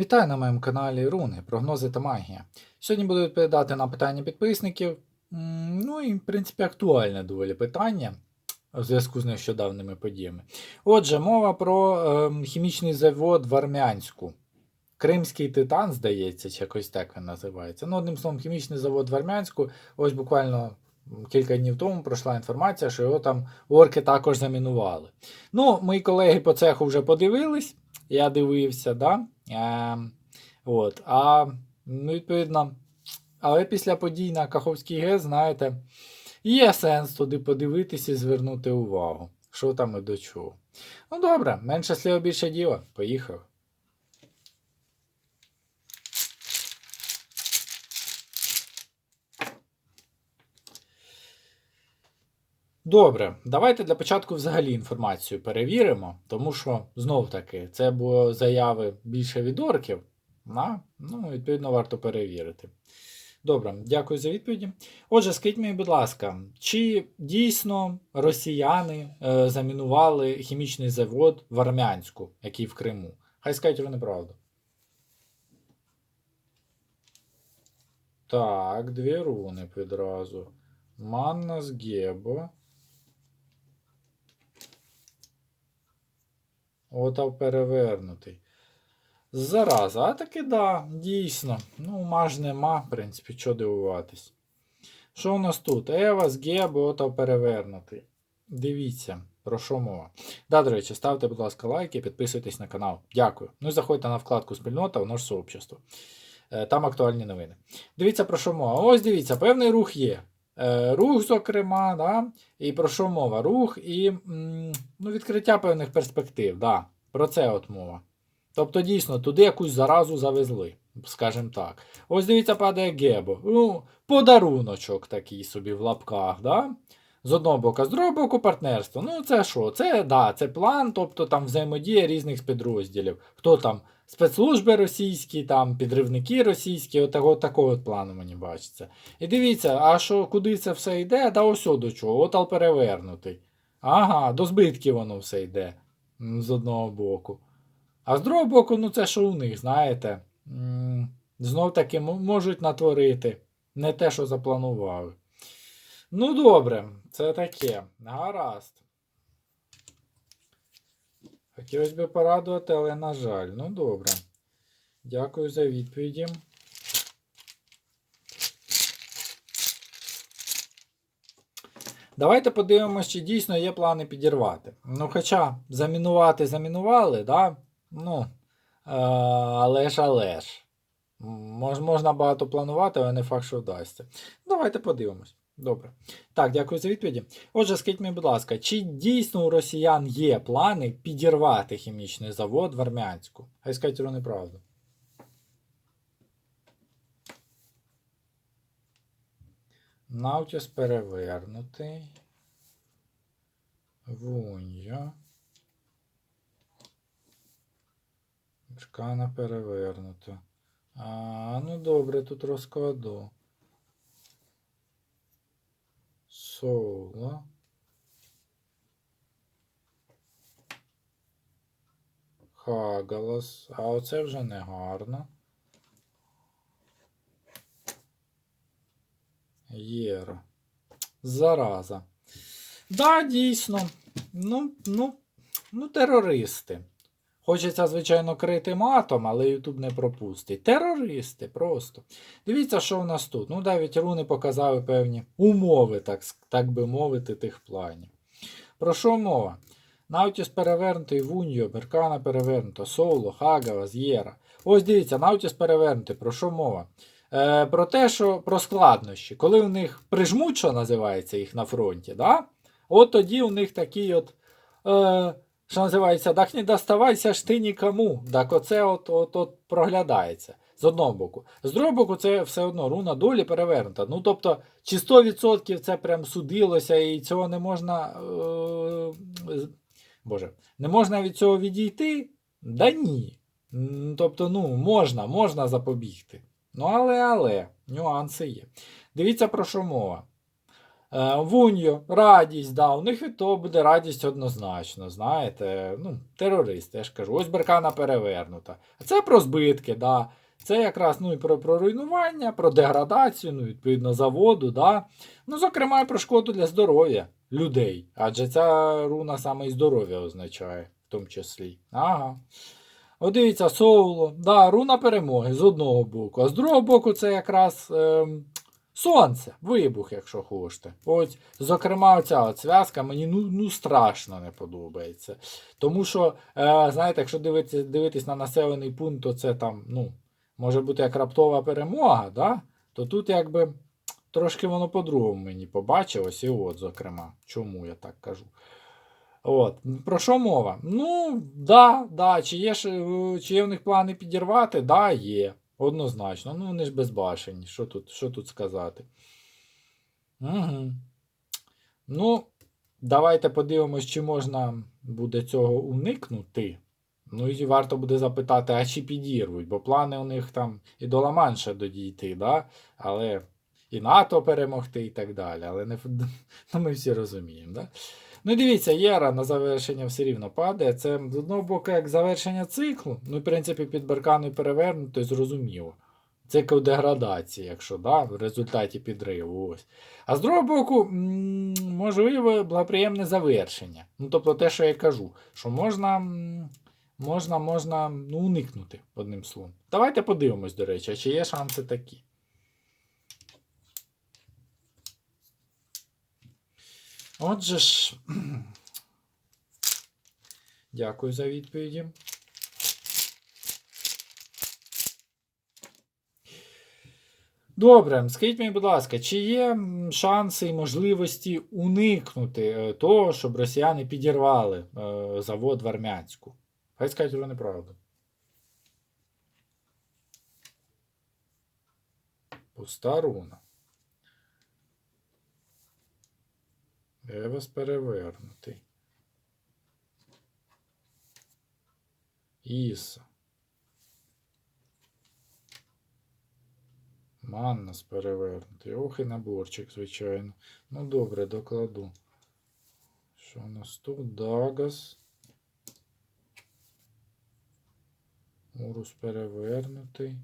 Вітаю на моєму каналі Руни, прогнози та магія. Сьогодні буду відповідати на питання підписників. Ну і, в принципі, актуальне доволі питання у зв'язку з нещодавними подіями. Отже, мова про ем, хімічний завод в Армянську. Кримський титан, здається, чи якось так він називається. Ну, одним словом, хімічний завод в Армянську. Ось буквально кілька днів тому пройшла інформація, що його там орки також замінували. Ну, мої колеги по цеху вже подивились, я дивився, да? Е, от, а, ну, відповідно, але після подій на Каховській ГЕС, знаєте, є сенс туди подивитися і звернути увагу, що там і до чого. Ну добре, менше слів більше діла. Поїхав. Добре, давайте для початку взагалі інформацію перевіримо, тому що знов таки це було заяви більше від орків. На, ну, відповідно, варто перевірити. Добре, дякую за відповіді. Отже, скажіть мені, будь ласка, чи дійсно росіяни е, замінували хімічний завод в Армянську, який в Криму? Хай скажуть вони правду. Так, дві руни відразу. Манна з Гебо. Отав перевернутий. Зараза, а таки да, дійсно. Ну, маж нема, в принципі, що дивуватись. Що у нас тут? Ева з Гебо, отав перевернутий. Дивіться, про що мова. Да, до речі, ставте, будь ласка, лайки, підписуйтесь на канал. Дякую. Ну і заходьте на вкладку спільнота в наше сообщество. Е, Там актуальні новини. Дивіться, про що мова. Ось дивіться, певний рух є. Е, Рух, зокрема, да? і про що мова? Рух і ну, відкриття певних перспектив. Да. Про це от мова. Тобто, дійсно, туди якусь заразу завезли, скажімо так. Ось дивіться, падає Гебо. Ну, подаруночок такий собі в лапках. Да? З одного боку, з другого боку, партнерство. Ну, це що? Це да, це план, тобто там взаємодія різних підрозділів. Хто там спецслужби російські, там підривники російські, отакого такого от плану мені бачиться. І дивіться, а що, куди це все йде? Да ось до чого, отал перевернутий. Ага, до збитків воно все йде з одного боку. А з другого боку, ну це що у них, знаєте, знов таки можуть натворити не те, що запланували. Ну, добре, це таке. Гаразд. Хотілося б порадувати, але на жаль. Ну, добре. Дякую за відповіді. Давайте подивимося, чи дійсно є плани підірвати. Ну, хоча замінувати замінували, да? Ну, е, але ж, але ж. Мож, можна багато планувати, але не факт, що вдасться. Давайте подивимось. Добре. Так, дякую за відповіді. Отже, скажіть мені, будь ласка, чи дійсно у росіян є плани підірвати хімічний завод в Армянську? Хай скажуть вони правду. Наутіс перевернутий. Вунья. Шкана перевернута. А, ну добре, тут розкладу. Соло. Хагалас. А оце вже не гарно. Єра. Зараза. Да, дійсно. Ну, ну, ну, терористи. Хочеться, звичайно, крити матом, але YouTube не пропустить. Терористи просто. Дивіться, що у нас тут. Ну, навіть руни показали певні умови, так, так би мовити, тих планів. Про що мова? Наутіс перевернутий Вуньо, Беркана перевернуто, Соло, Хагава, З'єра. Ось дивіться, Наутіс перевернутий. Про що мова? Е, про те, що про складнощі. Коли у них прижмуть, що називається їх на фронті, да? от тоді у них такий от. Е, що називається, так не доставайся ж ти нікому. Так оце от, от, от проглядається. З одного боку. З другого боку, це все одно руна долі перевернута. Ну, тобто, чи 100% це прям судилося, і цього не можна. Е, Боже, не можна від цього відійти? Да ні. Тобто, ну, можна, можна запобігти. Ну, але, але, нюанси є. Дивіться, про що мова. Е, Вуньо, радість, да, у них того буде радість однозначно, знаєте. Ну, терористи, я ж кажу, ось беркана перевернута. А це про збитки, да. Це якраз ну, і про, про руйнування, про деградацію, ну, відповідно, заводу, да. Ну, зокрема, і про шкоду для здоров'я людей. Адже ця руна саме і здоров'я означає, в тому числі. Ага. От дивіться, Соуло, да, руна перемоги з одного боку, а з другого боку, це якраз ем, сонце, вибух, якщо хочете. Ось, зокрема, оця от зв'язка мені ну, ну страшно не подобається. Тому що, е, знаєте, якщо дивитись, дивитись на населений пункт, то це там, ну, може бути як раптова перемога, да? то тут якби трошки воно по-другому мені побачилось, і от, зокрема, чому я так кажу. От. Про що мова? Ну, да, да. Чи є, чи є в них плани підірвати? Да, є. Однозначно. Ну, вони ж безбашені. Що тут, що тут сказати? Угу. Ну, давайте подивимось, чи можна буде цього уникнути. Ну і варто буде запитати, а чи підірвуть, бо плани у них там і до Ла-Манша додійти, да? але і НАТО перемогти і так далі. Але не, ну, ми всі розуміємо. Да? Ну, дивіться, Єра на завершення все рівно падає. Це з одного боку, як завершення циклу. Ну, в принципі, під барканою перевернуто, зрозуміло. Цикл деградації, якщо да, в результаті підриву. Ось. А з другого боку, можливо, благоприємне завершення. Ну, тобто те, що я кажу, що можна, можна, можна ну, уникнути одним словом. Давайте подивимось, до речі, чи є шанси такі. Отже ж, дякую за відповіді. Добре, скажіть мені, будь ласка, чи є шанси і можливості уникнути е, того, щоб росіяни підірвали е, завод в Армянську? Хай скажуть вони правду. Пуста руна. Евес перевернутий. Іса. Маннас перевернутий. Ох і наборчик, звичайно. Ну добре, докладу. Що у нас тут? Дагас. Урус перевернутий.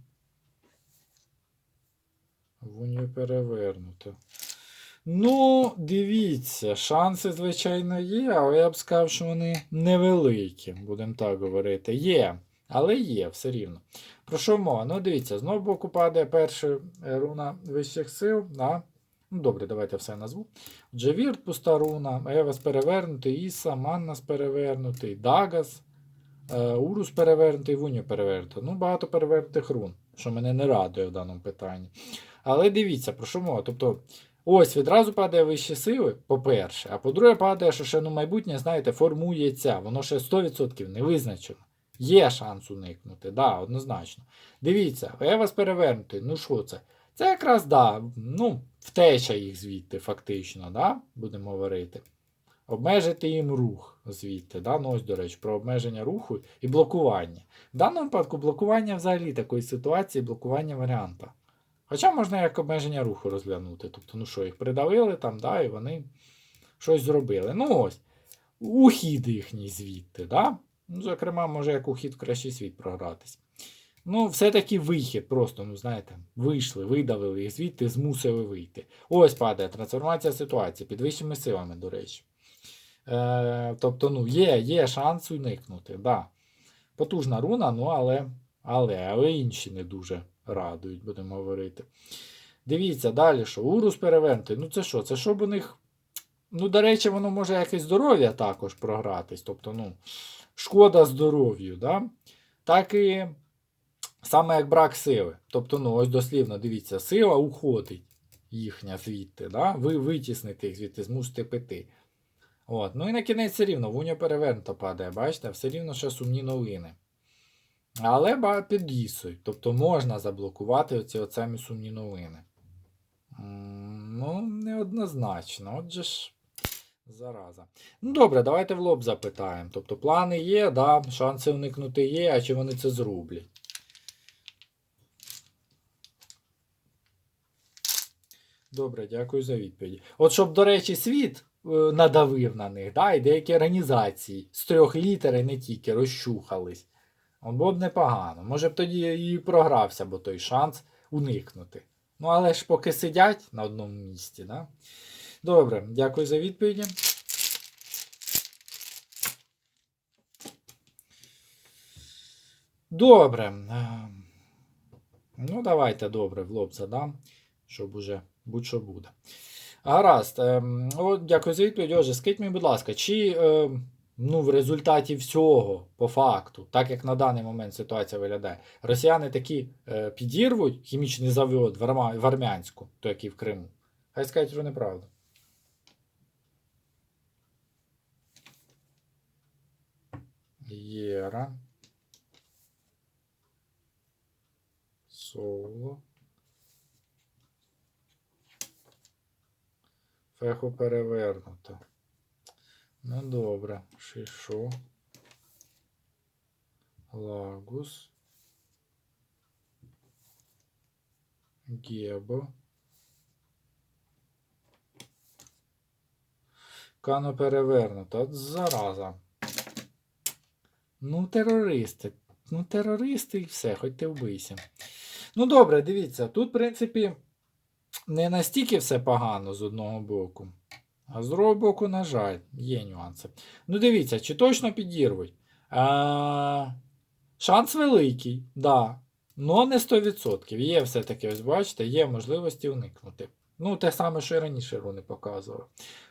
Вуньо перевернуто. Ну, дивіться, шанси, звичайно, є, але я б сказав, що вони невеликі, будемо так говорити. Є, але є все рівно. Про що мова? Ну, дивіться, знову боку падає перша руна вищих сил. Да? Ну, добре, давайте все назву. Джавірт, пуста руна, Евас перевернутий, Іса, Маннас перевернутий, Дагас, е, Урус перевернутий, Вуньо перевернутий. Ну, багато перевернутих рун, що мене не радує в даному питанні. Але дивіться, про що мова? Тобто, ось відразу падає вищі сили, по-перше, а по-друге, падає, що ще ну, майбутнє, знаєте, формується, воно ще 100% не визначено. Є шанс уникнути, да, однозначно. Дивіться, Евас перевернутий, ну що це? Це якраз, да, ну, втеча їх звідти, фактично, да, будемо говорити. Обмежити їм рух звідти. Да? Ну, ось, до речі, про обмеження руху і блокування. В даному випадку блокування взагалі такої ситуації, блокування варіанта. Хоча можна як обмеження руху розглянути. Тобто, ну що, їх придавили там, да, і вони щось зробили. Ну ось, ухід їхній звідти. Да? Ну, зокрема, може як ухід в кращий світ програтись. Ну, все-таки вихід, просто, ну знаєте, вийшли, видавили їх звідти, змусили вийти. Ось падає трансформація ситуації під вищими силами, до речі. Е, тобто, ну, є, є шанс уникнути. Да. Потужна руна, ну, але, але, але інші не дуже радують, будемо говорити. Дивіться, далі що? Урус перевенти. Ну, це що? Це щоб у них. Ну, до речі, воно може якесь здоров'я також програтись. Тобто, ну, шкода здоров'ю, да? так і саме як брак сили. Тобто, ну, ось дослівно, дивіться, сила уходить їхня звідти. Да? Ви витіснити їх звідти, змусите пити. От. Ну і на кінець все рівно, вуня перевернуто падає, бачите, все рівно ще сумні новини. Але ба під'їсують. Тобто можна заблокувати оці оцемі сумні новини. Ну, неоднозначно. Отже ж, зараза. Ну, добре, давайте в лоб запитаємо. Тобто плани є, да, шанси уникнути є, а чи вони це зроблять? Добре, дякую за відповіді. От щоб, до речі, світ е, надавив на них, да, і деякі організації з трьох літер і не тільки розчухались. От було б непогано. Може б тоді і програвся, бо той шанс уникнути. Ну, але ж поки сидять на одному місці, да? Добре, дякую за відповіді. Добре. Ну, давайте добре, в лоб задам, щоб уже будь-що буде. Гаразд. ем, От, дякую за відповідь. Отже, скажіть мені, будь ласка, чи ем, ну, в результаті всього, по факту, так як на даний момент ситуація виглядає, росіяни такі е, підірвуть хімічний завод в, Арма- в Армянську, той, який в Криму? Хай скажуть, що неправда. Єра. Соло. Феху перевернуто. Ну добре. Шишо. Лагус. Гебо. Кано перевернуто. От зараза. Ну, терористи. Ну, терористи і все, хоч ти вбийся. Ну, добре, дивіться, тут, в принципі, не настільки все погано з одного боку. А з другого боку, на жаль, є нюанси. Ну, дивіться, чи точно підірвуть? А, шанс великий, да. Но не 100%. Є все-таки, ось бачите, є можливості уникнути. Ну, те саме, що і раніше руни показував.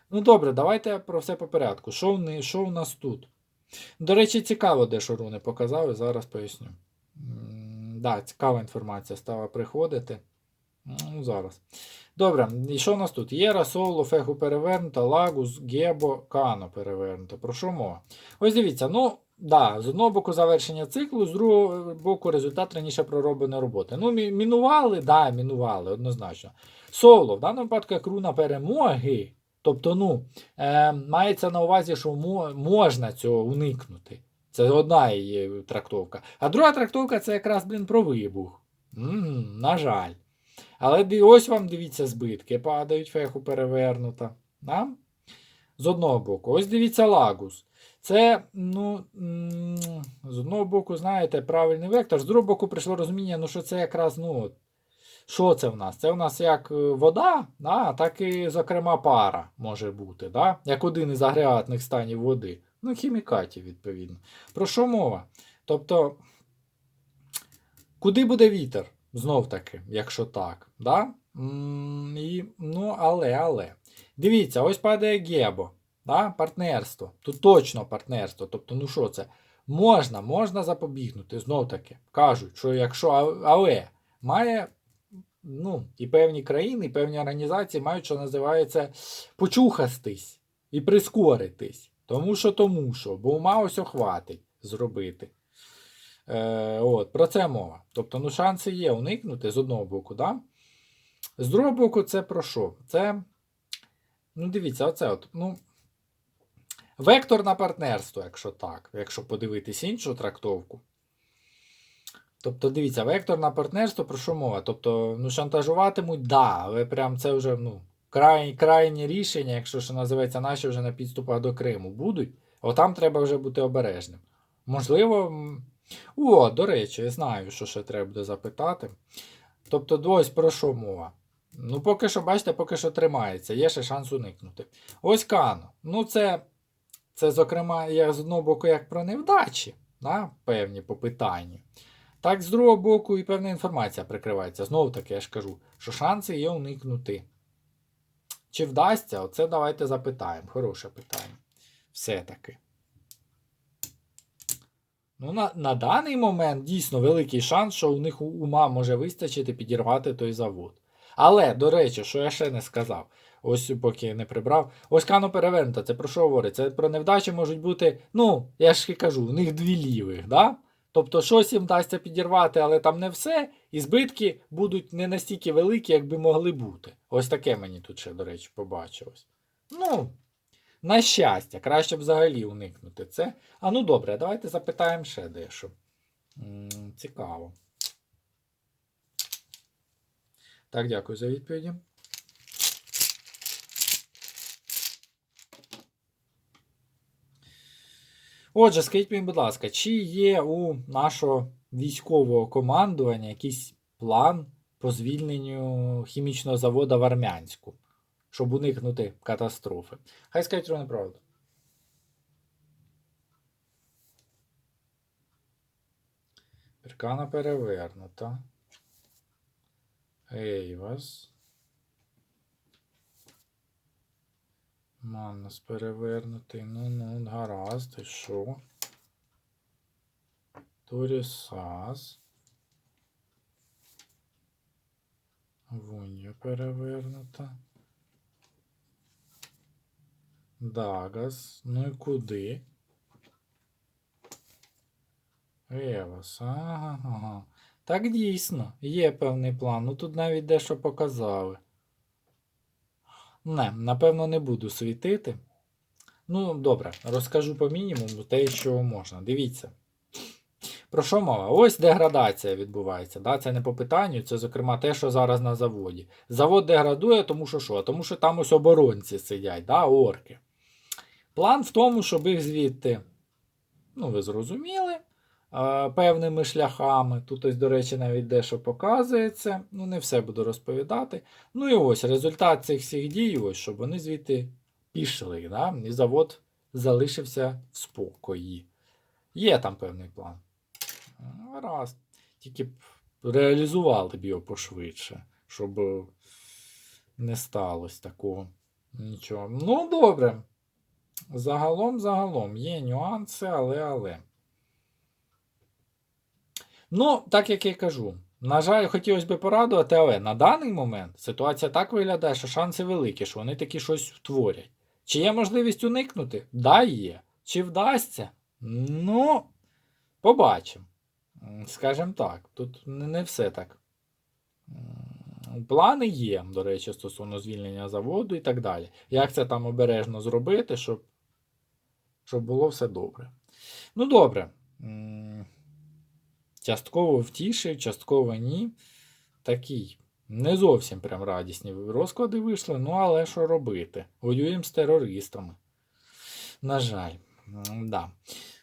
Ну, добре, давайте про все по порядку. Що в, що в нас тут? До речі, цікаво, де що руни показали, зараз поясню. М, Да, цікава інформація стала приходити. Ну, зараз. Добре, і що у нас тут? Єра, Соло, Феху перевернуто, Лагус, Гебо, Кано перевернуто. Про що мова? Ось дивіться, ну, да, з одного боку завершення циклу, з другого боку результат раніше проробленої роботи. Ну, мі- мінували, да, мінували, однозначно. Соло, в даному випадку як руна перемоги. Тобто, ну, е, мається на увазі, що можна цього уникнути. Це одна її трактовка. А друга трактовка це якраз, блін, про вибух. м на жаль. Але ось вам дивіться, збитки падають, феху перевернута. Да? З одного боку. Ось дивіться лагус. Це, ну, з одного боку, знаєте, правильний вектор, з другого боку прийшло розуміння, ну, що це якраз, ну, що це в нас? Це в нас як е, вода, да? так і, зокрема, пара може бути, да? як один із агрегатних станів води. Ну, хімікатів, відповідно. Про що мова? Тобто, куди буде вітер? Знов таки, якщо так. Да? І, ну, але, але. Дивіться, ось падає Гебо. Да? Партнерство. Тут точно партнерство. Тобто, ну що це? Можна, можна запобігнути. Знов таки. Кажуть, що якщо але має. Ну, і певні країни, і певні організації мають, що називається, почухастись і прискоритись. Тому що, тому що, бо ума ось хватить зробити. Е, от, про це мова. Тобто, ну, шанси є уникнути з одного боку, да? З другого боку, це про що? Це. Ну, дивіться, оце от. Ну, вектор на партнерство, якщо так, якщо подивитись іншу трактовку. Тобто, дивіться, вектор на партнерство, про що мова? Тобто, ну, шантажуватимуть, да, але прям це вже ну, край, крайні рішення, якщо що називається, наші вже на підступах до Криму будуть. Отам треба вже бути обережним. Можливо. О, до речі, я знаю, що ще треба буде запитати. Тобто, ось про що мова? Ну, поки що, бачите, поки що тримається, є ще шанс уникнути. Ось Кано. Ну, це, це зокрема, як з одного боку, як про невдачі, да? певні по питанню. Так, з другого боку, і певна інформація прикривається. Знову таки, я ж кажу, що шанси є уникнути. Чи вдасться? Оце давайте запитаємо. Хороше питання. Все-таки. Ну, на, на даний момент дійсно великий шанс, що у них ума може вистачити підірвати той завод. Але, до речі, що я ще не сказав, ось поки не прибрав. Ось Кано перевернута, це про що говорить? Це про невдачі можуть бути, ну, я ж і кажу, у них дві лівих, да? Тобто щось їм вдасться підірвати, але там не все, і збитки будуть не настільки великі, як би могли бути. Ось таке мені тут ще, до речі, побачилось. Ну, на щастя, краще б взагалі уникнути це. А ну добре, давайте запитаємо ще дещо. Цікаво. Так, дякую за відповіді. Отже, скажіть мені, будь ласка, чи є у нашого військового командування якийсь план по звільненню хімічного заводу в Армянську? Щоб уникнути катастрофи? Хай скажуть вони правду. Перкана перевернута. Ейвас. Маннус перевернутий. Ну, ну, гаразд, і що? Турісас. Вунья перевернута. Дагас. Ну і куди? Евас. Ага, ага. Так дійсно, є певний план. Ну тут навіть дещо показали. Не, напевно, не буду світити. Ну, добре, розкажу по мінімуму те, що можна. Дивіться. Про що мова? Ось деградація відбувається. Да? Це не по питанню, це, зокрема, те, що зараз на заводі. Завод деградує, тому що що? Тому що там ось оборонці сидять, да? орки. План в тому, щоб їх звідти, ну, ви зрозуміли, певними шляхами. Тут ось, до речі, навіть дещо показується. Ну, не все буду розповідати. Ну і ось результат цих всіх дій, ось, щоб вони звідти пішли. Да? І завод залишився в спокої. Є там певний план. Раз. Тільки б реалізували б його пошвидше, щоб не сталося такого. Нічого. Ну, добре. Загалом, загалом, є нюанси, але, але. Ну, так як я кажу. На жаль, хотілося б порадувати, але на даний момент ситуація так виглядає, що шанси великі, що вони таки щось творять. Чи є можливість уникнути? Да, є. Чи вдасться? Ну, побачимо. М, Скажем так, тут не все так. Плани є, до речі, стосовно звільнення заводу і так далі. Як це там обережно зробити, щоб, щоб було все добре. Ну, добре. Частково втішив, частково ні. Такий. Не зовсім прям радісні розклади вийшли, ну але що робити? Воюємо з терористами. На жаль. Да.